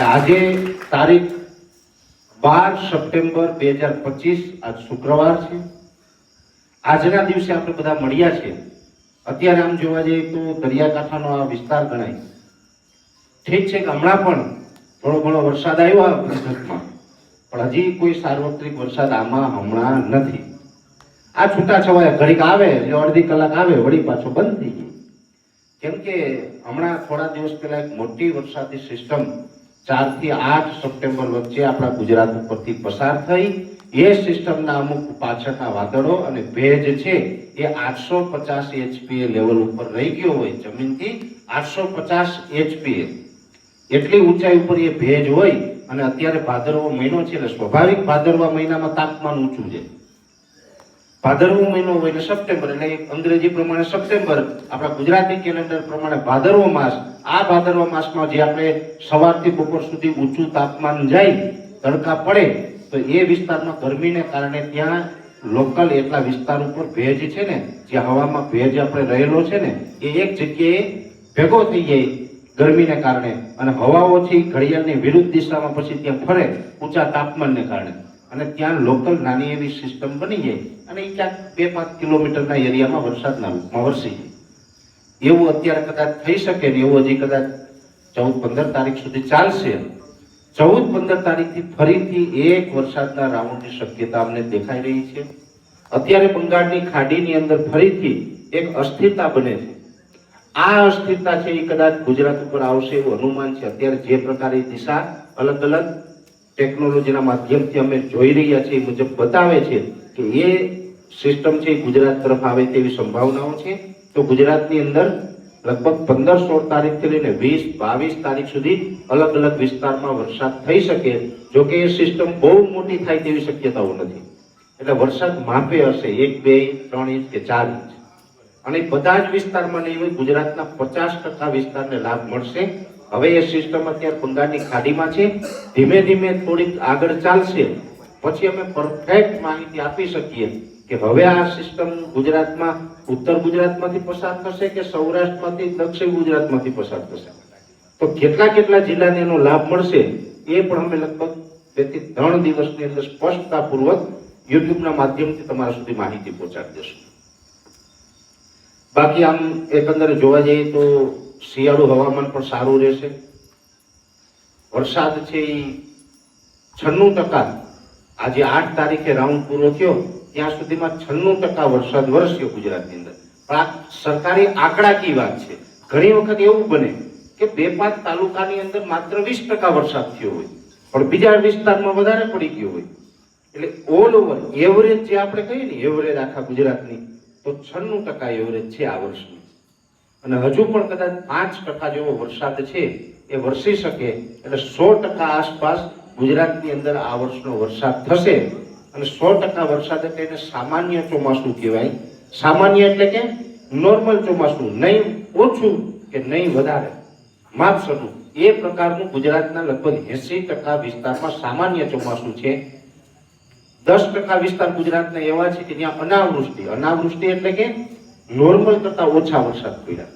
આજે તારીખ બાર સપ્ટેમ્બર બે હજાર પચીસ, આજ શુક્રવાર છે. આજના દિવસે આપણે બધા મળ્યા છે. અત્યારે આમ જોવા જઈએ તો દરિયાકાંઠાનો આ વિસ્તાર ગણાય. ઠીક છે કે હમણાં પણ થોડો ઘણો વરસાદ આવ્યો આ ગુજરાતમાં પણ હજી કોઈ સાર્વત્રિક વરસાદ આમાં હમણાં નથી. આ છૂટાછવાયા ઘડીક આવે એટલે અડધી કલાક આવે, વળી પાછો બંધ થઈ ગયો. કેમ કે હમણાં થોડા દિવસ પહેલા એક મોટી વરસાદી સિસ્ટમ ચારથી આઠ સપ્ટેમ્બર વચ્ચે આપણા ગુજરાત ઉપરથી પસાર થઈ એ સિસ્ટમના અમુક પાછળના વાદળો અને ભેજ છે એ આઠસો પચાસ એચપીએ લેવલ ઉપર રહી ગયો હોય જમીનથી, આઠસો પચાસ એચપીએ એટલી ઊંચાઈ ઉપર એ ભેજ હોય અને અત્યારે ભાદરવો મહિનો છે એટલે સ્વાભાવિક ભાદરવા મહિનામાં તાપમાન ઊંચું છે. ભાદરવો મહિનો હોય એટલે સપ્ટેમ્બર, એટલે અંગ્રેજી પ્રમાણે સપ્ટેમ્બર, આપણા ગુજરાતી કેલેન્ડર પ્રમાણે ભાદરવો માસ, આ ભાદરવા માસમાં જે આપણે સવારથી બપોર સુધી ઊંચું તાપમાન જાય, તડકા પડે, તો એ વિસ્તારમાં ગરમીને કારણે ત્યાં લોકલ એટલા વિસ્તાર ઉપર ભેજ છે ને, જે હવામાં ભેજ આપણે રહેલો છે ને, એ એક જગ્યાએ ભેગો થઈ જાય ગરમીને કારણે. અને હવાઓથી ઘડિયાળની વિરુદ્ધ દિશામાં પછી ત્યાં ફરે ઊંચા તાપમાનને કારણે. અને ત્યાં લોકલ નાની એવી સિસ્ટમ બની જાય અને એ ક્યાંક બે પાંચ કિલોમીટરના એરિયામાં વરસાદના રૂપમાં વરસી જાય એવું અત્યારે કદાચ થઈ શકે ને એવું હજી કદાચ ચૌદ પંદર તારીખ સુધી ચાલશે. ચૌદ પંદર તારીખથી ફરીથી એક વરસાદના રાઉન્ડની શક્યતા અમને દેખાઈ રહી છે. અત્યારે બંગાળની ખાડીની અંદર ફરીથી એક અસ્થિરતા બને છે. આ અસ્થિરતા છે એ કદાચ ગુજરાત ઉપર આવશે એવું અનુમાન છે. અત્યારે જે પ્રકારની દિશા અલગ અલગ ટેકનોલોજીના માધ્યમથી અમે જોઈ રહ્યા છીએ મુજબ બતાવે છે કે એ સિસ્ટમ છે ગુજરાત તરફ આવે તેવી સંભાવનાઓ છે. તો ગુજરાતની અંદર લગભગ પંદર સોળ તારીખથી લઈને વીસ, બાવીસ તારીખ સુધી અલગ અલગ વિસ્તારમાં વરસાદ થઈ શકે, જો કે એ સિસ્ટમ બહુ મોટી થાય તેવી શક્યતાઓ નથી. એટલે વરસાદ માપે હશે, એક, બે, ત્રણ ઇંચ કે ચાર ઇંચ. અને બધા જ વિસ્તારમાં નહીં હોય, ગુજરાતના પચાસ ટકા વિસ્તારને લાભ મળશે. હવે એ સિસ્ટમ અત્યારે બંગાળની ખાડીમાં છે. ધીમે ધીમે થોડીક આગળ ચાલશે. પછી અમે પરફેક્ટ માહિતી આપી શકીએ કે હવે આ સિસ્ટમ ગુજરાતમાં, ઉત્તર ગુજરાતમાંથી પસાર થશે કે સૌરાષ્ટ્રમાંથી દક્ષિણ ગુજરાતમાંથી પસાર થશે? તો કેટલા કેટલા જિલ્લાને એનો લાભ મળશે એ પણ અમે લગભગ બેથી ત્રણ દિવસની અંદર સ્પષ્ટતાપૂર્વક યુટ્યુબના માધ્યમથી તમારા સુધી માહિતી પહોંચાડી દઈશું. બાકી આમ એકંદરે જોવા જઈએ તો શિયાળુ હવામાન પણ સારું રહેશે. વરસાદ છે એ છન્નું ટકા. આજે આઠ તારીખે રાઉન્ડ પૂરો થયો, ત્યાં સુધીમાં છન્નું ટકા વરસાદ વરસ્યો ગુજરાતની અંદર. પણ આ સરકારી આંકડાકી વાત છે. ઘણી વખત એવું બને કે બે પાંચ તાલુકાની અંદર માત્ર વીસ ટકા વરસાદ થયો હોય. પણ બીજા વિસ્તારમાં વધારે પડી ગયો હોય. એટલે ઓલ ઓવર એવરેજ જે આપણે કહીએ ને, એવરેજ આખા ગુજરાતની, તો છન્નું ટકા એવરેજ છે આ વર્ષની. અને હજુ પણ કદાચ પાંચ ટકા જેવો વરસાદ છે, એ વરસી શકે એટલે સો ટકા આસપાસ ગુજરાતની અંદર આ વર્ષનો વરસાદ થશે. અને સો ટકા વરસાદ એટલે એને સામાન્ય ચોમાસું કહેવાય. સામાન્ય એટલે કે નોર્મલ ચોમાસું, નહીં ઓછું કે નહીં વધારે. માપસરનું એ પ્રકારનું ગુજરાતના લગભગ એસી ટકા વિસ્તારમાં સામાન્ય ચોમાસું છે. દસ ટકા વિસ્તાર ગુજરાતના એવા છે કે જ્યાં અનાવૃષ્ટિ. અનાવૃષ્ટિ એટલે કે નોર્મલ કરતા ઓછા વરસાદ પડ્યા.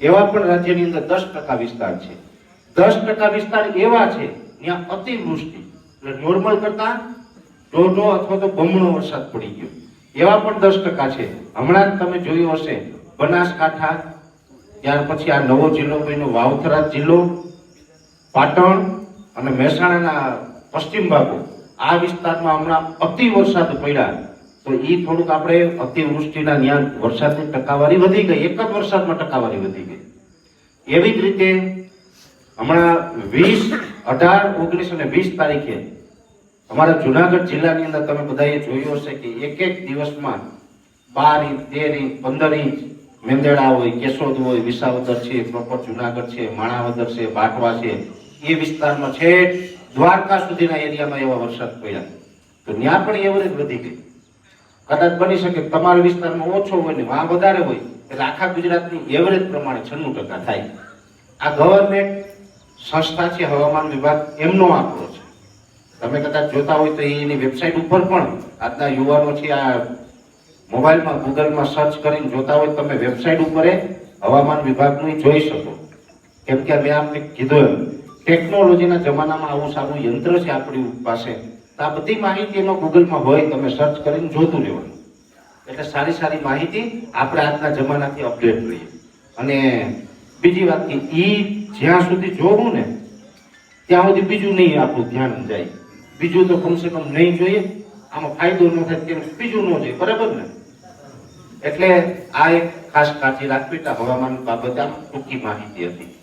એવા પણ રાજ્યની અંદર દસ ટકા વિસ્તાર છે. દસ ટકા વિસ્તાર એવા છે ત્યાં અતિવૃષ્ટિ. એટલે નોર્મલ કરતા દોઢો અથવા તો બમણો વરસાદ પડી ગયો. એવા પણ દસ ટકા છે. હમણાં જ તમે જોયું હશે, બનાસકાંઠા, ત્યાર પછી આ નવો જિલ્લો બન્યો, વાવથરા જિલ્લો, પાટણ અને મહેસાણાના પશ્ચિમ ભાગો. આ વિસ્તારમાં હમણાં અતિ વરસાદ પડ્યા. તો એ થોડુંક આપણે અતિવૃષ્ટિના ત્યાં વરસાદની ટકાવારી વધી ગઈ, એક જ વરસાદમાં ટકાવારી વધી ગઈ. એવી જ રીતે હમણાં વીસ, અઢાર, ઓગણીસ અને વીસ તારીખે અમારા જુનાગઢ જિલ્લાની અંદર તમે બધાએ જોયું હશે કે એક એક દિવસમાં બાર ઇંચ, તેર ઇંચ, પંદર ઇંચ મેંદેડા હોય, કેશોદ હોય, વિસાવદર છે, પ્રોપર જુનાગઢ છે, માણાવદર છે બાટવા છે, એ વિસ્તારમાં છે દ્વારકા સુધીના એરિયામાં એવા વરસાદ પડ્યા. તો ત્યાં પણ એવરેજ વધી ગઈ. કદાચ બની શકે, તમારા વિસ્તારમાં ઓછો હોય ને વાહ વધારે હોય, એટલે આખા ગુજરાતની એવરેજ પ્રમાણે છન્નું ટકા થાય. આ ગવર્મેન્ટ સંસ્થા છે, હવામાન વિભાગ, એમનો આંકડો છે. તમે કદાચ જોતા હોય તો એની વેબસાઇટ ઉપર પણ આજના યુવાનો છે, આ મોબાઈલમાં, ગૂગલમાં સર્ચ કરીને જોતા હોય તમે વેબસાઇટ ઉપર હવામાન વિભાગનું જોઈ શકો. કેમ કે મેં આપને કીધું ટેકનોલોજીના જમાનામાં આવું સારું યંત્ર છે આપણી પાસે. આ બધી માહિતી એમાં ગૂગલમાં હોય, તમે સર્ચ કરીને જોતું રહેવાનું. એટલે સારી સારી માહિતી આપણે આજના જમાનાથી અપડેટ રહીએ અને બીજી વાત કે એ જ્યાં સુધી જોવું ને, ત્યાં સુધી બીજું નહીં આપણું ધ્યાન જાય. બીજું તો કમસે કમ નહીં જોઈએ. આમાં ફાયદો ન થાય તેનું બીજું ન જોઈએ. બરાબર ને? એટલે આ એક ખાસ કાળજી રાખવી હવામાન બાબતે આમ ટૂંકી માહિતી હતી.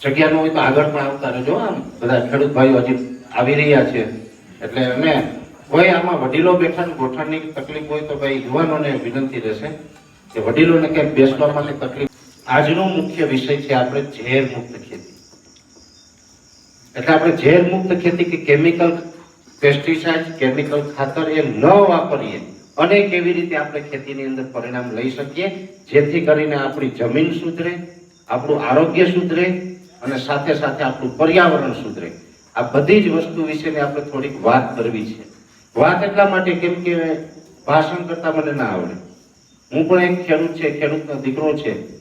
જગ્યા હોય તો આગળ પણ આવતા રહેજો, આમ. બધા ખેડૂત ભાઈઓ હજી આવી રહ્યા છે. એટલે અને કોઈ આમાં વડીલો બેઠા ને ગોઠણની તકલીફ હોય તો ભાઈ યુવાનોને વિનંતી રહેશે કે વડીલોને ક્યાંક બેસવા માટે તકલીફ. આજનો મુખ્ય વિષય છે આપણે ઝેર મુક્ત ખેતી. એટલે આપણે ઝેર મુક્ત ખેતી કે કેમિકલ પેસ્ટિસાઇડ, કેમિકલ ખાતર એ ન વાપરીએ. અને કેવી રીતે આપણે ખેતીની અંદર પરિણામ લઈ શકીએ, જેથી કરીને આપણી જમીન સુધરે, આપણું આરોગ્ય સુધરે અને સાથે સાથે આપણું પર્યાવરણ સુધરે. આ બધી જ વસ્તુ વિશેની આપણે થોડીક વાત કરવી છે. વાત એટલા માટે કેમ કે ભાષણ કરતા મને ના આવડે. હું પણ એક ખેડૂત છે, ખેડૂતનો દીકરો છે.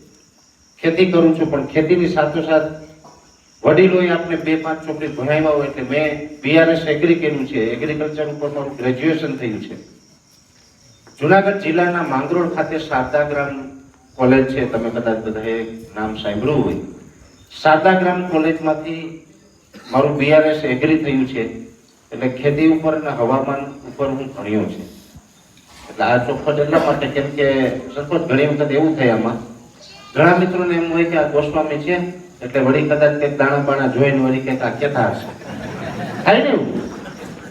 ખેતી કરું છું, પણ ખેતીની સાથોસાથ વડીલોએ આપણે બે, પાંચ ચોપડી ભણાવ્યા હોય એટલે મેં બીઆરએસ એગ્રી કર્યું છે. એગ્રીકલ્ચર ઉપર મારું ગ્રેજ્યુએશન થયું છે. જુનાગઢ જિલ્લાના માંગરોળ ખાતે શારદાગ્રામ કોલેજ છે. તમે કદાચ બધાએ નામ સાંભળ્યું હોય. શારદાગ્રામ કોલેજમાંથી મારું બીઆરએસ એગ્રી થયું છે. એટલે ખેતી ઉપર અને હવામાન ઉપર હું ભણ્યો છે. એટલે આ ચોખવટ એટલા માટે કેમ કે સરપંચ ઘણી વખત એવું થાય આમાં. ઘણા મિત્રોને એમ હોય કે આ ગોસ્વામી છે, એટલે વળી કદાચ કંઈક દાણા બાણા જોઈને વળી કંઈક આ કહેતા હશે. થાય ને એવું?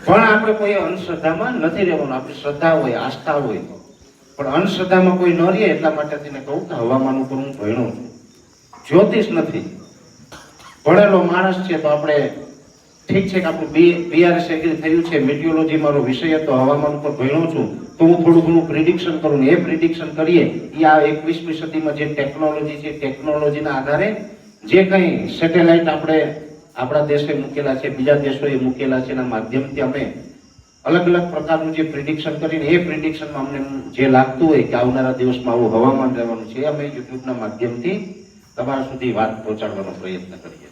પણ આપણે કોઈ અંધશ્રદ્ધામાં નથી રહેવાનું. આપણી શ્રદ્ધા હોય, આસ્થા હોય. પણ અંધશ્રદ્ધામાં કોઈ ન રહે એટલા માટે તેને કહું કે હવામાન ઉપર હું ભણ્યો છું. જ્યોતિષ નથી. ભણેલો માણસ છે તો આપણે ઠીક છે કે આપણું બી બીઆરએસ એગ્રી થયું છે મેટિયોલોજી મારો વિષય હતો, હવામાન ઉપર ભણ્યો છું, તો હું થોડું ઘણું પ્રિડિક્શન કરું એ પ્રિડિક્શન કરીએ એ આ એકવીસમી સદીમાં જે ટેકનોલોજી છે ટેકનોલોજીના આધારે જે કંઈ સેટેલાઇટ આપણે આપણા દેશે મૂકેલા છે, બીજા દેશોએ મૂકેલા છે, એના માધ્યમથી અમે અલગ અલગ પ્રકારનું જે પ્રિડિક્શન કરીને એ પ્રિડિક્શનમાં અમને જે લાગતું હોય કે આવનારા દિવસમાં આવું હવામાન રહેવાનું છે, અમે યુટ્યુબના માધ્યમથી તમારા સુધી વાત પહોંચાડવાનો પ્રયત્ન કરીએ.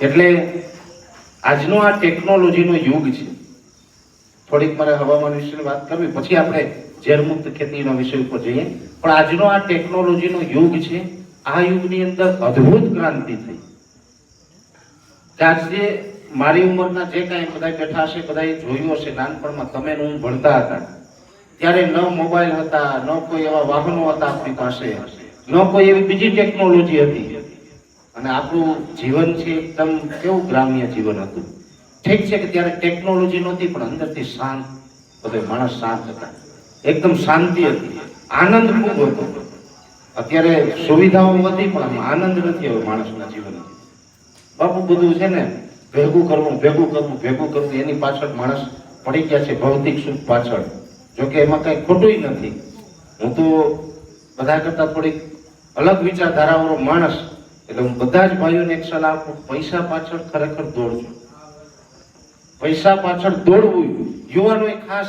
એટલે આજનો આ ટેકનોલોજીનો યુગ છે. થોડીક મારે હવામાન વિશે વાત કરવી, પછી આપણે ઝેરમુક્ત ખેતીના વિષય ઉપર જઈએ. પણ આજનો આ ટેકનોલોજીનો યુગ છે, આ યુગની અંદર અદ્ભુત ક્રાંતિ થઈ. આજે મારી ઉંમરના જે કાંઈ બધા બેઠા હશે બધા જોયું હશે, નાનપણમાં તમે હું ભણતા હતા. ત્યારે ન મોબાઈલ હતા, ન કોઈ એવા વાહનો હતા આપણી પાસે. ન કોઈ એવી બીજી ટેકનોલોજી હતી. અને આપણું જીવન છે એકદમ કેવું ગ્રામ્ય જીવન હતું. ઠીક છે કે ત્યારે ટેકનોલોજી નહોતી, પણ અંદરથી શાંત, બધે માણસ શાંત હતા. એકદમ શાંતિ હતી. આનંદ ખૂબ હતો. અત્યારે સુવિધાઓ વધી, પણ આનંદ નથી હવે માણસના જીવનમાં. બાપુ બધું છે ને, ભેગું કરવું ભેગું કરવું ભેગું કરવું, એની પાછળ માણસ પડી ગયા છે ભૌતિક સુખ પાછળ. જોકે એમાં કઈ ખોટું નથી. હું તો બધા કરતા થોડીક અલગ વિચારધારાવાળો માણસ એટલે હું બધા જ ભાઈઓને એક સલાહ આપું, પૈસા પાછળ ખરેખર દોડજો. પૈસા પાછળ દોડવું યુવાનોએ ખાસ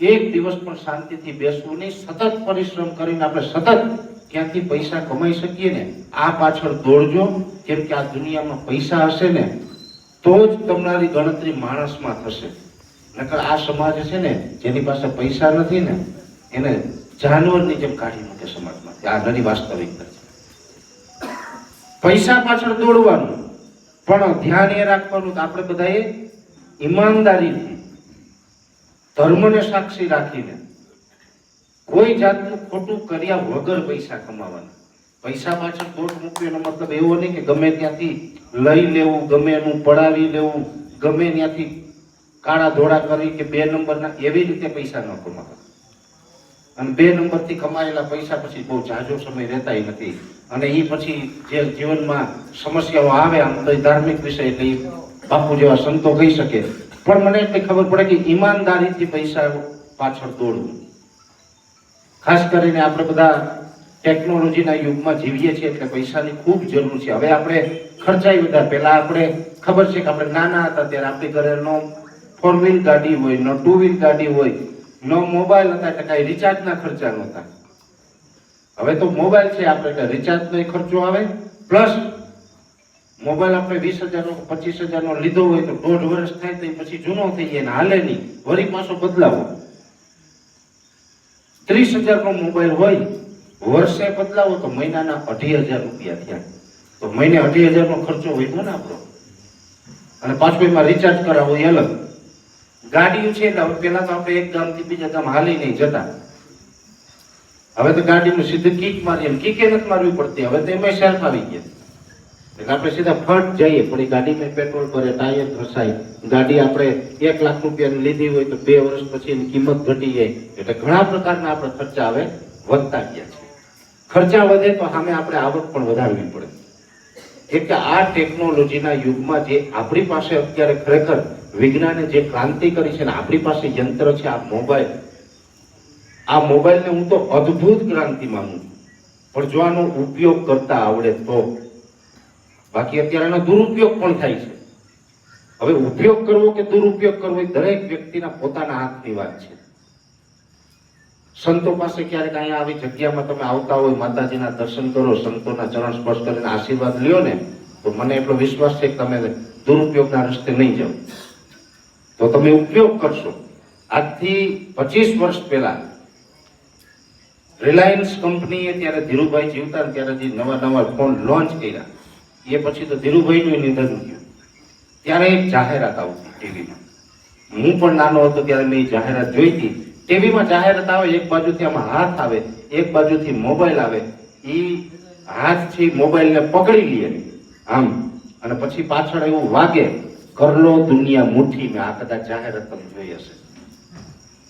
એક દિવસ પણ શાંતિથી બેસવું નહીં, સતત પરિશ્રમ કરીને આપણે સતત ક્યાંથી પૈસા કમાઈ શકીએ ને, આ પાછળ દોડજો. કેમ કે આ દુનિયામાં પૈસા હશે ને, તો જ તમારી ગણતરી માણસમાં થશે. નકર આ સમાજ છે ને, જેની પાસે પૈસા નથી ને, એને જાનવરની જેમ કાઢી મૂકે સમાજમાં આ નરી વાસ્તવિકતા પૈસા પાછળ દોડવાનું. પણ ધ્યાન એ રાખવાનું કે આપણે બધાએ ઈમાનદારીથી ધર્મને સાક્ષી રાખીને કોઈ જાતનું ખોટું કર્યા વગર પૈસા કમાવાના. પૈસા પાછળ દોટ મૂકવી એનો મતલબ એવો નહીં કે ગમે ત્યાંથી લઈ લેવું, ગમે એનું પડાવી લેવું, ગમે ત્યાંથી કાળા ધોળા કરી કે બે નંબરના, એવી રીતે પૈસા ન કમાવા અને બે નંબરથી કમાયેલા પૈસા પછી બહુ જાજો સમય રહેતાય નથી. અને એ પછી જે જીવનમાં સમસ્યાઓ આવે આમ તો ધાર્મિક વિષય એટલે બાપુ જેવા સંતો કહી શકે. પણ મને એટલી ખબર પડે કે ઈમાનદારીથી પૈસા પાછળ દોડવું. ખાસ કરીને આપણે બધા ટેકનોલોજીના યુગમાં જીવીએ છીએ એટલે પૈસાની ખૂબ જરૂર છે. હવે આપણે ખર્ચાઈ બધા. પહેલા આપણે ખબર છે કે આપણે નાના હતા ત્યારે આપણી ઘરે નો ફોર વ્હીલ ગાડી હોય, નો ટુ વ્હીલ ગાડી હોય નો મોબાઈલ હતા એટલે કાંઈ રિચાર્જના ખર્ચા નહોતા. હવે તો મોબાઈલ છે, આપણે એટલે રિચાર્જનો ખર્ચો આવે. પ્લસ, મોબાઈલ આપણે વીસ હજારનો, પચીસ હજારનો લીધો હોય તો દોઢ વર્ષ થાય તો પછી જૂનો થઈ જાય હાલે નહીં. વળી પાછો બદલાવો. ત્રીસ હજારનો મોબાઈલ હોય, વર્ષે બદલાવો તો મહિનાના અઢી હજાર રૂપિયા થયા. તો મહિને અઢી હજારનો ખર્ચો વધ્યો ને આપણો. અને પાછો એમાં રિચાર્જ કરાવો એ અલગ. ગાડીઓ છે એટલે હવે પેલા તો આપણે એક ગામથી બીજા ગામ હાલી નહીં જતા. હવે તો ગાડીનું સીધું કીક મારીએ કીકે નથી મારવી પડતી. હવે તો એમાં સેલ્ફ આવી ગયા. એટલે આપણે સીધા ફટ જઈએ, પણ એ ગાડીમાં પેટ્રોલ ભરે, ટાયર ઘસાય. ગાડી આપણે એક લાખ રૂપિયાની લીધી હોય તો બે વર્ષ પછી એની કિંમત ઘટી જાય. એટલે ઘણા પ્રકારના આપણે ખર્ચા હવે વધતા ગયા છે. ખર્ચા વધે તો સામે આપણે આવક પણ વધારવી પડે. એટલે આ ટેકનોલોજીના યુગમાં જે આપણી પાસે અત્યારે ખરેખર વિજ્ઞાને જે ક્રાંતિ કરી છે ને, આપણી પાસે યંત્ર છે, આ મોબાઈલ. આ મોબાઈલને હું તો અદ્ભુત ક્રાંતિ માનું. પણ જો આનો ઉપયોગ કરતા આવડે તો? બાકી અત્યારે એનો દુરુપયોગ પણ થાય છે. હવે ઉપયોગ કરવો કે દુરુપયોગ કરવો એ દરેક વ્યક્તિના પોતાના હાથની વાત છે. સંતો પાસે ક્યારેક અહીંયા આવી જગ્યામાં તમે આવતા હોય, માતાજીના દર્શન કરો, સંતોના ચરણ સ્પર્શ કરીને આશીર્વાદ લ્યો ને, તો મને એટલો વિશ્વાસ છે કે તમે દુરુપયોગના રસ્તે નહીં જાઓ. તો તમે ઉપયોગ કરશો. આજથી પચીસ વર્ષ પહેલા રિલાયન્સ કંપનીએ ત્યારે ધીરુભાઈ જીવતા ત્યારે જે નવા નવા ફોન લોન્ચ કર્યા, એ પછી તો ધીરુભાઈનું નિધન થયું ત્યારે એક જાહેરાત આવતી ટીવીમાં. હું પણ નાનો હતો ત્યારે મેં જાહેરાત જોઈ હતી. ટીવીમાં જાહેરાત આવે, એક બાજુથી આમાં હાથ આવે, એક બાજુથી મોબાઈલ આવે. એ હાથથી મોબાઈલને પકડી લે. આમ, અને પછી પાછળ એવું વાગે કરલો દુનિયા મુઠ્ઠી મેં. આ કદાચ જાહેરાત તમે જોઈ હશે.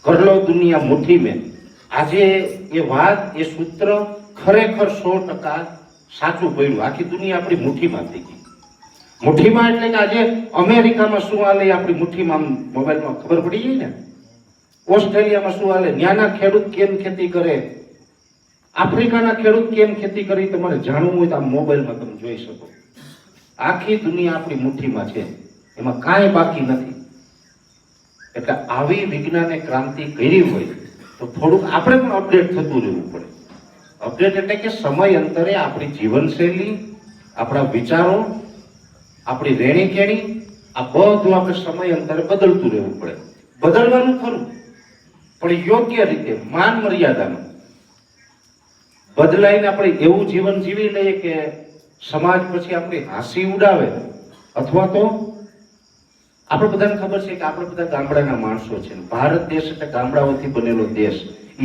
કરલો દુનિયા મુઠ્ઠી મેં. આજે એ વાત, એ સૂત્ર ખરેખર સો ટકા સાચું પડ્યું આખી દુનિયા આપણી મુઠ્ઠીમાં થઈ ગઈ. મુઠ્ઠીમાં એટલે કે આજે અમેરિકામાં શું હાલે આપણી મુઠ્ઠીમાં મોબાઈલમાં ખબર પડી જાય ને? ઓસ્ટ્રેલિયામાં શું હાલે? ત્યાંના ખેડૂત કેમ ખેતી કરે? આફ્રિકાના ખેડૂત કેમ ખેતી કરી તમારે જાણવું હોય તો આ મોબાઈલમાં તમે જોઈ શકો. આખી દુનિયા આપણી મુઠ્ઠીમાં છે. એમાં કાંઈ બાકી નથી. એટલે આવી વિજ્ઞાને ક્રાંતિ કરી હોય તો થોડુંક આપણે પણ અપડેટ થતું રહેવું પડે. અપડેટ એટલે કે સમય અંતરે આપણી જીવનશૈલી, આપણા વિચારો, આપણી રહેણી કેણી આ બધું આપણે સમય અંતરે બદલતું રહેવું પડે. બદલવાનું ખરું, પણ યોગ્ય રીતે, માન મર્યાદામાં. બદલાઈને આપણે એવું જીવન જીવી લઈએ કે સમાજ પછી આપણી હાંસી ઉડાવે, અથવા તો આપણે બધાને ખબર છે કે આપણે બધા ગામડાના માણસો છે. ભારત દેશ એટલે ગામડાઓથી બનેલો દેશ.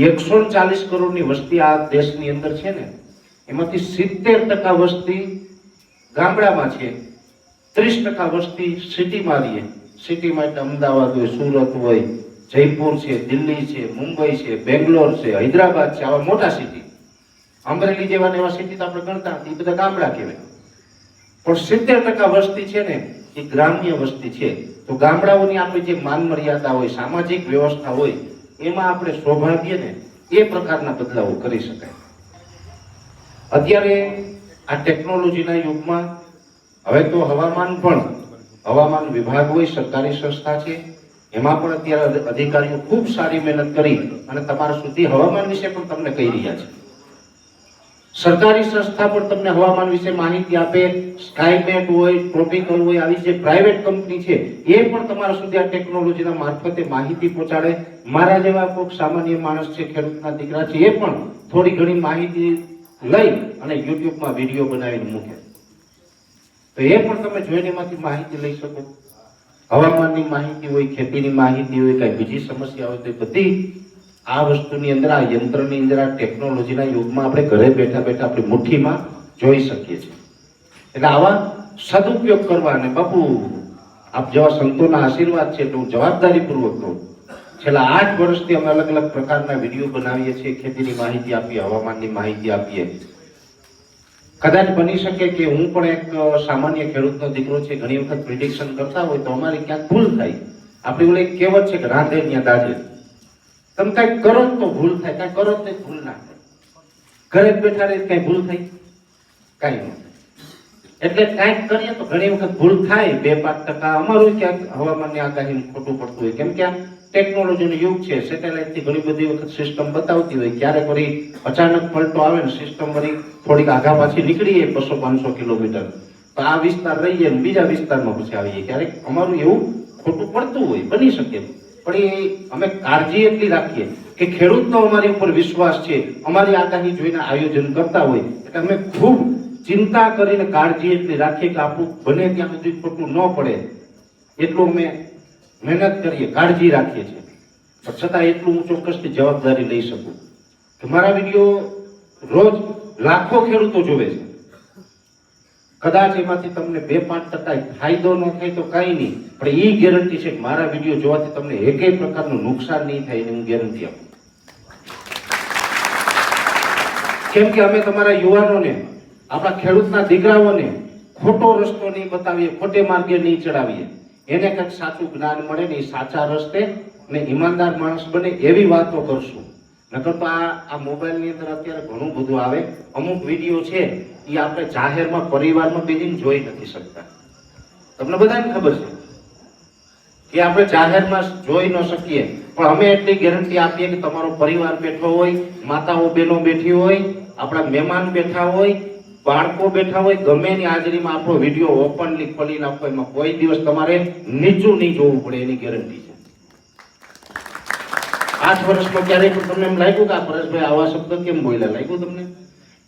એકસો ચાલીસ કરોડની વસ્તી આ દેશની અંદર છે ને, એમાંથી સિત્તેર ટકા વસ્તી ગામડામાં છે. ત્રીસ ટકા વસ્તી સિટીમાં રહીએ સિટીમાં એટલે અમદાવાદ હોય, સુરત હોય, જયપુર છે, દિલ્હી છે, મુંબઈ છે, બેંગ્લોર છે, હૈદરાબાદ છે, આવા મોટા સિટી અમરેલી જેવા એવા સિટી તો આપણે ગણતા એ બધા ગામડા કહેવાય. પણ સિત્તેર ટકા વસ્તી છે ને એ ગ્રામ્ય વસ્તી છે. તો ગામડાઓની આપણી જે માન મર્યાદા હોય, સામાજિક વ્યવસ્થા હોય, એમાં આપણે સૌભાગ્ય ને એ પ્રકારના બદલાવો કરી શકાય. અત્યારે આ ટેકનોલોજીના યુગમાં, હવે તો હવામાન પણ, હવામાન વિભાગ હોય, સરકારી સંસ્થા છે, એમાં પણ અત્યારે અધિકારીઓ ખૂબ સારી મહેનત કરી અને તમારા સુધી હવામાન વિશે પણ તમને કહી રહ્યા છે. સરકારી સંસ્થા પણ તમને હવામાન વિશે માહિતી આપે સ્કાયમેટ હોય ટ્રોપિકલ હોય, આવી જે પ્રાઇવેટ કંપની છે, એ પણ તમારા સુધી આ ટેકનોલોજીના મારફતે માહિતી પહોંચાડે. મારા જેવા કોઈક સામાન્ય માણસ છે, ખેડૂતના દીકરા છે, એ પણ થોડી ઘણી માહિતી લઈ અને યુટ્યુબમાં વીડિયો બનાવીને મૂકે. તો એ પણ તમે જોઈને એમાંથી માહિતી લઈ શકો. હવામાનની માહિતી હોય, ખેતીની માહિતી હોય, કાંઈ બીજી સમસ્યા હોય, તો બધી આ વસ્તુની અંદર, આ યંત્રની અંદર, આ ટેકનોલોજીના યુગમાં આપણે ઘરે બેઠા બેઠા આપણી મુઠ્ઠીમાં જોઈ શકીએ છીએ. એટલે આવા સદુપયોગ કરવા અને બાપુ, આપ જેવા સંતોના આશીર્વાદ છે તો હું જવાબદારીપૂર્વક કહું. છેલ્લા આઠ વર્ષથી અમે અલગ અલગ પ્રકારના વીડિયો બનાવીએ છીએ, ખેતીની માહિતી આપીએ, હવામાનની માહિતી આપીએ. કદાચ બની શકે કે હું પણ એક સામાન્ય ખેડૂતનો દીકરો છે, ઘણી વખત પ્રિડિક્શન કરતા હોય તો અમારે ક્યાંક ભૂલ થાય. આપણી ઓલી એક કહેવત છે કે રાંધે ત્યાં દાજે. તમે કઈ કરો તો ભૂલ થાય, કઈ કરો તો ભૂલ ના થાય. ઘરે બેઠા રહી કઈ ભૂલ થઈ? કઈ ન એટલે કાંઈક કરીએ તો ઘણી વખત ભૂલ થાય, બે પાંચ ટકા અમારું ક્યાંક હવામાનની આગાહી ખોટું પડતું હોય. કેમ કે ટેકનોલોજીનો યુગ છે સેટેલાઇટથી ઘણી બધી વખત સિસ્ટમ બતાવતી હોય. ક્યારેક વળી અચાનક પલટો આવે ને સિસ્ટમ વળી થોડીક આઘા પાછી નીકળીએ બસો પાંચસો કિલોમીટર. તો આ વિસ્તાર રહીએ બીજા વિસ્તારમાં પછી આવીએ. ક્યારેક અમારું એવું ખોટું પડતું હોય, બની શકે. પણ એ અમે કાળજી એટલી રાખીએ કે ખેડૂતનો અમારી ઉપર વિશ્વાસ છે. અમારી આગાહી જોઈને આયોજન કરતા હોય. એટલે અમે ખૂબ ચિંતા કરીને કાળજી એટલી રાખીએ કે આપણું બને ત્યાં સુધી ખોટું ન પડે. એટલું અમે મહેનત કરીએ, કાળજી રાખીએ છીએ. પણ છતાં એટલું હું ચોક્કસથી જવાબદારી લઈ શકું. કે મારા વીડિયો રોજ લાખો ખેડૂતો જોવે છે. કદાચ એમાંથી તમને બે પાંચ ટકા ફાયદો ન થાય તો કાંઈ નહીં, પણ એ ગેરંટી છે મારા વીડિયો જોવાથી તમને એકેય પ્રકારનું નુકસાન નહીં થાય એની હું ગેરંટી આપું. કેમ કે અમે તમારા યુવાનોને, આપણા ખેડૂતના દીકરાઓને ખોટો રસ્તો નહીં બતાવીએ, ખોટે માર્ગે નહીં ચડાવીએ. એને કંઈક સાચું જ્ઞાન મળે ને એ સાચા રસ્તે ને ઈમાનદાર માણસ બને એવી વાતો કરશું. નકર આ આ મોબાઈલની અંદર અત્યારે ઘણું બધું આવે. અમુક વીડિયો છે એ આપણે જાહેરમાં, પરિવારમાં બેસીને જોઈ નથી શકતા. તમને બધાને ખબર છે કે આપણે જાહેરમાં જોઈ ન શકીએ. પણ અમે એટલી ગેરંટી આપીએ કે તમારો પરિવાર બેઠો હોય, માતાઓ બહેનો બેઠી હોય, આપણા મહેમાન બેઠા હોય, બાળકો બેઠા હોય, ગમે એની હાજરીમાં આપણો વીડિયો ઓપનલી ખોલી નાખો, એમાં કોઈ દિવસ તમારે નીચું નહીં જોવું પડે એની ગેરંટી. આઠ વર્ષમાં ક્યારેય પણ તમને એમ લાગ્યું કે આ પરેશભાઈ આવા શબ્દ કેમ બોલ્યા? લાગ્યું તમને?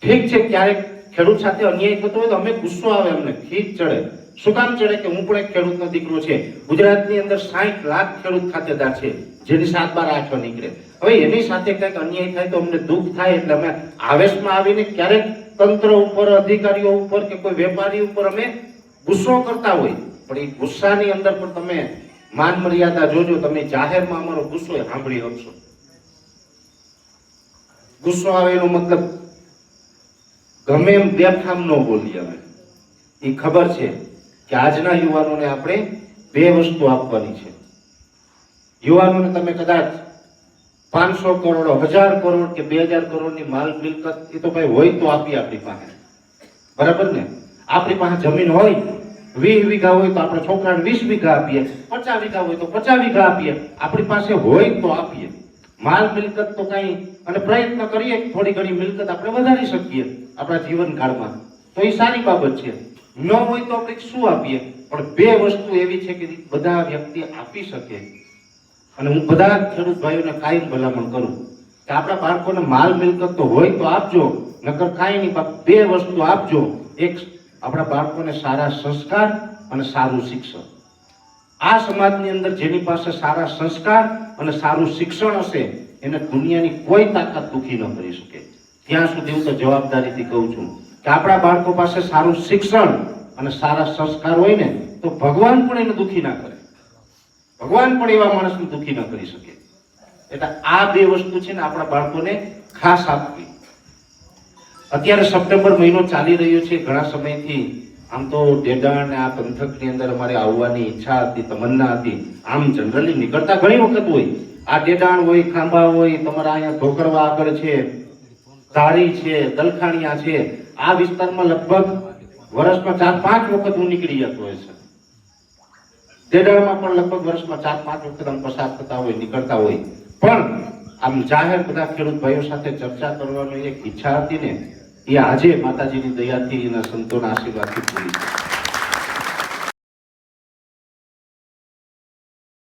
ઠીક છે, ક્યારેક ખેડૂત સાથે અન્યાય થતો હોય તો અમે ગુસ્સો આવે અમને ખીચ ચડે. શું કામ ચડે કે હું પણ એક ખેડૂતનો દીકરો છે? ગુજરાતની અંદર સાઠ લાખ ખેડૂત ખાતેદાર છે, જેની સાત બાર આઠો નીકળે. હવે એની સાથે કંઈક અન્યાય થાય તો અમને દુઃખ થાય એટલે અમે આવેશમાં આવીને ક્યારેક તંત્ર ઉપર, અધિકારીઓ ઉપર કે કોઈ વેપારી ઉપર અમે ગુસ્સો કરતા હોય. પણ એ ગુસ્સાની અંદર પણ તમે માન મર્યાદા જોજો, તમે જાહેરમાં અમારો ગુસ્સો સાંભળી શકશો. ગુસ્સો આવે એનો મતલબ ગમે એમ બેફામ ન બોલીએ અમે. એ ખબર છે કે આજના યુવાનોને આપણે બે વસ્તુ આપવાની છે. યુવાનોને તમે કદાચ પાંચસો કરોડ, હજાર કરોડ કે બે હજાર કરોડની માલ મિલકત, એ તો ભાઈ હોય તો આપી આપણી પાસે. બરાબર ને? આપણી પાસે જમીન હોય વીસ વીઘા હોય તો આપણે છોકરાને વીસ વીઘા આપીએ. પચાસ વીઘા હોય તો પચાસ વીઘા આપીએ. આપણી પાસે હોય તો આપીએ. માલ મિલકત તો કઈ, અને પ્રયત્ન કરીએ થોડી ઘણી મિલકત આપણે વધારી શકીએ આપણા જીવનકાળમાં. તો એ સારી બાબત છે. ન હોય તો આપણે શું આપીએ? પણ બે વસ્તુ એવી છે કે બધા વ્યક્તિ આપી શકે. અને હું બધા ખેડૂત ભાઈઓને કાયમ ભલામણ કરું કે આપણા બાળકોને માલ મિલકત તો હોય તો આપજો. નકર કાંઈ નહીં બે વસ્તુ આપજો. એક આપણા બાળકોને સારા સંસ્કાર અને સારું શિક્ષણ. આ સમાજની અંદર જેની પાસે સારા સંસ્કાર અને સારું શિક્ષણ હશે, એને દુનિયાની કોઈ તાકાત દુઃખી ન કરી શકે. ત્યાં સુધી હું તો જવાબદારીથી કહું છું કે આપણા બાળકો પાસે સારું શિક્ષણ અને સારા સંસ્કાર હોય ને, તો ભગવાન પણ એને દુખી ના કરે. ભગવાન પણ એવા માણસને દુખી ન કરી શકે. એટલે આ બે વસ્તુ છે ને આપણા બાળકોને ખાસ આપવી. અત્યારે સપ્ટેમ્બર મહિનો ચાલી રહ્યો છે. ઘણા સમયથી આમ તો ડેડાણ આ પંથકની અંદર અમારે આવવાની ઈચ્છા હતી, તમન્ના હતી. આમ જનરલી નીકળતા ઘણી વખત હોય. આ ડેડાણ હોય, ખાંભા હોય, તમારા અહીંયા ઢોકરવા આગળ છે, ધારી છે, દલખાણિયા છે. આ વિસ્તારમાં લગભગ વર્ષમાં ચાર પાંચ વખત હું નીકળી જતો હોય છે. ડેડાણમાં પણ લગભગ વર્ષમાં ચાર પાંચ વખત આમ પસાર થતા હોય, નીકળતા હોય. પણ આમ જાહેર બધા ખેડૂત ભાઈઓ સાથે ચર્ચા કરવાની એક ઈચ્છા હતી ને એ આજે માતાજીની દયાથી એના સંતોના આશીર્વાદથી પૂરી.